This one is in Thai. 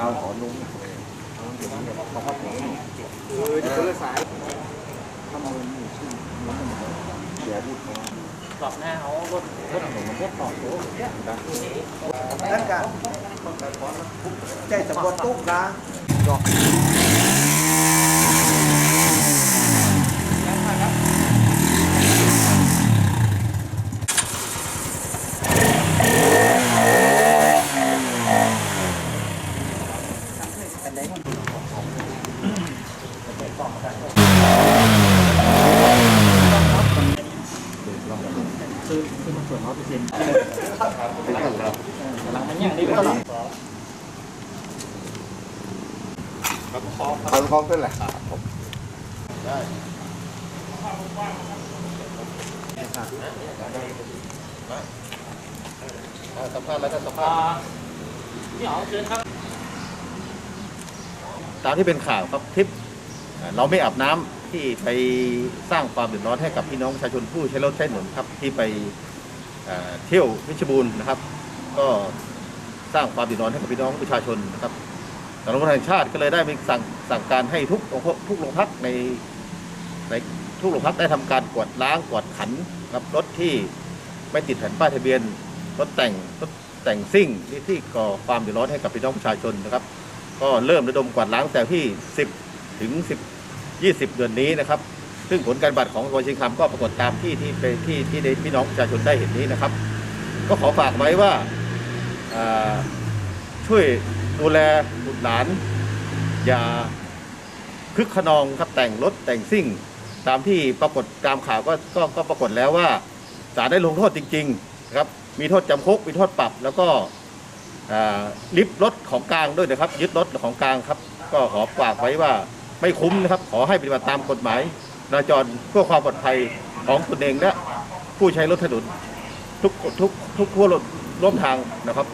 การสอนลุงเขาพักผมเออจะคนละสายถ้ามันมีชื่อมันเสียพูดเขากรอบหน้าเขารถรถหนุ่มมันรถต่อโซ่เนี่ยนะนั่นกันใจสะกดตุ๊กนะ คือคือมันส่วนร้อยเปอร์เซ็นต์หลังมันอย่างนี้ไปตลอดเขาเขาเป็นแหละผมสัมภาษณ์แล้วก็สัมภาอ่าษณ์พี่อ๋อเชิญครับ ตามที่เป็นข่าวครับคลิปเราไม่อาบน้ำที่ไปสร้างความเดือดร้อนให้กับพี่น้องประชาชนผู้ใช้รถใช้ถนนครับที่ไปเที่ยวเพชบูรณ์นะครับ ก็สร้างความเดือดร้อนให้กับพี่น้องประชาชนนะครับสำนักงานแห่งชาติก็เลยได้มีสั่งสั่งการให้ทุกทุกโรงพักในในทุกโรงพักได้ทำการกวาดล้างกวาดขันครับรถที่ไม่ติดแผ่นป้ายทะเบียนรถแต่งรถแต่งซิ่งที่ที่ก่อความเดือดร้อนให้กับพี่น้องประชาชนนะครับ ก็เริ่มระดมกวาดล้างแต่ที่ 10 ถึง 10 20 เดือนนี้นะครับ ซึ่งผลการบัตรของโรชิงคำก็ปรากฏตามที่ที่ไปที่ที่ได้พี่น้องประชาชนได้เห็นนี้นะครับ ก็ขอฝากไว้ว่าช่วยดูแลบุตรหลาน อย่าคึกขนองครับแต่งรถแต่งซิ่ง ตามที่ปรากฏตามข่าวก็ก็ก็ปรากฏแล้วว่าศาลได้ลงโทษจริงๆนะครับ มีโทษจำคุกมีโทษปรับแล้วก็ ลิฟต์รถของกลางด้วยนะครับ ยึดรถของกลางครับ ก็ขอฝากไว้ว่าไม่คุ้มนะครับ ขอให้ปฏิบัติตามกฎหมายจราจรเพื่อความปลอดภัยของตนเองและผู้ใช้รถถนนทุกทุกทุกขั้วร่วมทางนะครับ